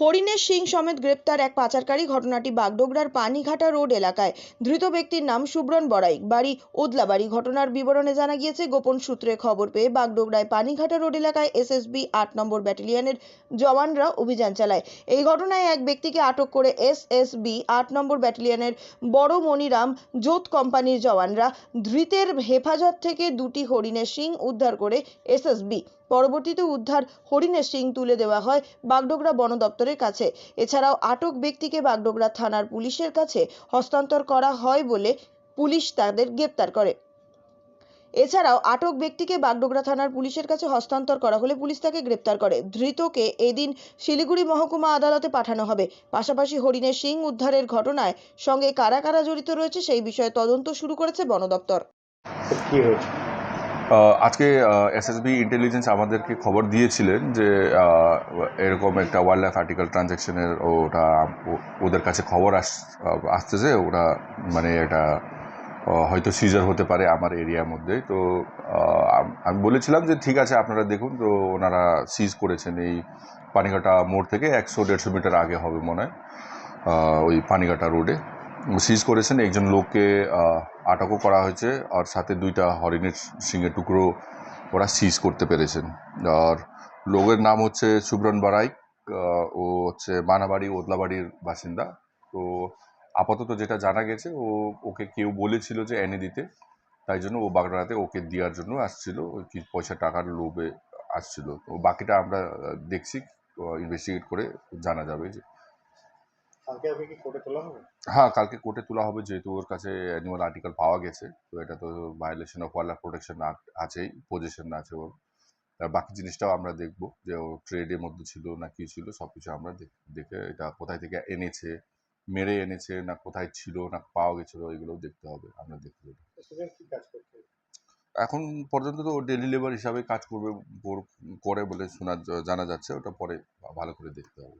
হরিণের সিং সমেত গ্রেপ্তার এক পাচারকারী ঘটনাটি বাগডোগরার পানিঘাটা রোড এলাকায়। ধৃত ব্যক্তির নাম সুব্রন বড়াই। বাড়ি ওদলাবাড়ি। ঘটনার বিবরণে জানা গিয়েছে, গোপন সূত্রে খবর পেয়ে বাগডোগরায় পানিঘাটা রোড এলাকায় এসএসবি আট নম্বর ব্যাটালিয়নের জওয়ানরা অভিযান চালায়। এই ঘটনায় এক ব্যক্তিকে আটক করে এসএসবি আট নম্বর ব্যাটালিয়নের বড় মনিরাম জোত কোম্পানির জওয়ানরা ধৃতের হেফাজত থেকে দুটি হরিণের শিং উদ্ধার করে এসএসবি। পরবর্তীতে উদ্ধার হরিণের শিং তুলে দেওয়া হয় বাগডোগরা বন দপ্তরের কাছে। এছাড়াও আটক ব্যক্তিকে বাগডোগরা থানার পুলিশের কাছে হস্তান্তর করা হয় বলে পুলিশ তাদের গ্রেপ্তার করে। এছাড়াও আটক ব্যক্তিকে বাগডোগরা থানার পুলিশের কাছে হস্তান্তর করা হলে পুলিশ তাকে গ্রেপ্তার করে। ধৃতকে এদিন শিলিগুড়ি মহকুমা আদালতে পাঠানো হবে। পাশাপাশি হরিণের শিং উদ্ধারের ঘটনায় সঙ্গে কারা কারা জড়িত রয়েছে সেই বিষয়ে তদন্ত শুরু করেছে বন দপ্তর। আজকে এসএসবি ইন্টেলিজেন্স আমাদেরকে খবর দিয়েছিলেন যে এরকম একটা ওয়াইল্ড লাইফ আর্টিকেল ট্রানজ্যাকশনের ওটা ওদের কাছে খবর আস আসতেছে। ওরা মানে এটা হয়তো সিজার হতে পারে আমার এরিয়ার মধ্যে। তো আমি বলেছিলাম যে, ঠিক আছে, আপনারা দেখুন। তো, ওনারা সিজ করেছেন এই পানিঘাটা মোড় থেকে একশো দেড়শো মিটার আগে হবে মনে হয় ওই পানিঘাটা রোডে সিজ করেছেন। একজন লোককে আটকও করা হয়েছে আর সাথে দুইটা হরিণের সিংহের টুকরো ওরা সিজ করতে পেরেছেন। আর লোকের নাম হচ্ছে সুব্রন বারাই ও হচ্ছে মানাবাড়ি, ওদলাবাড়ির বাসিন্দা। তো আপাতত যেটা জানা গেছে, ও, ওকে কেউ বলেছিল যে এনে দিতে। তাই জন্য ও বাগড়াতে ওকে দেওয়ার জন্য আসছিল। কি পয়সা টাকার লোভে আসছিল। তো বাকিটা আমরা দেখছি ইনভেস্টিগেট করে জানা যাবে যে কালকে কি কোর্টে তোলা হবে? হ্যাঁ কালকে কোর্টে তোলা হবে যেহেতু ওর কাছে অ্যানিমাল আর্টিকেল পাওয়া গেছে তো এটা তো violation of wild protection act আছেই পজিশন আছে ওর। আর বাকি জিনিসটাও আমরা দেখব যে ও ট্রেডের মধ্যে ছিল না কি ছিল সব কিছু আমরা দেখ- এটা কোথায় থেকে এনেছে মেরে এনেছে না কোথায় ছিল না পাওয়া গেছিল এগুলো দেখতে হবে আমরা দেখতে করছে এখন পর্যন্ত তো ডেলি লেবার হিসাবে কাজ করবে করে বলে শোনা জানা যাচ্ছে ওটা পরে ভালো করে দেখতে হবে।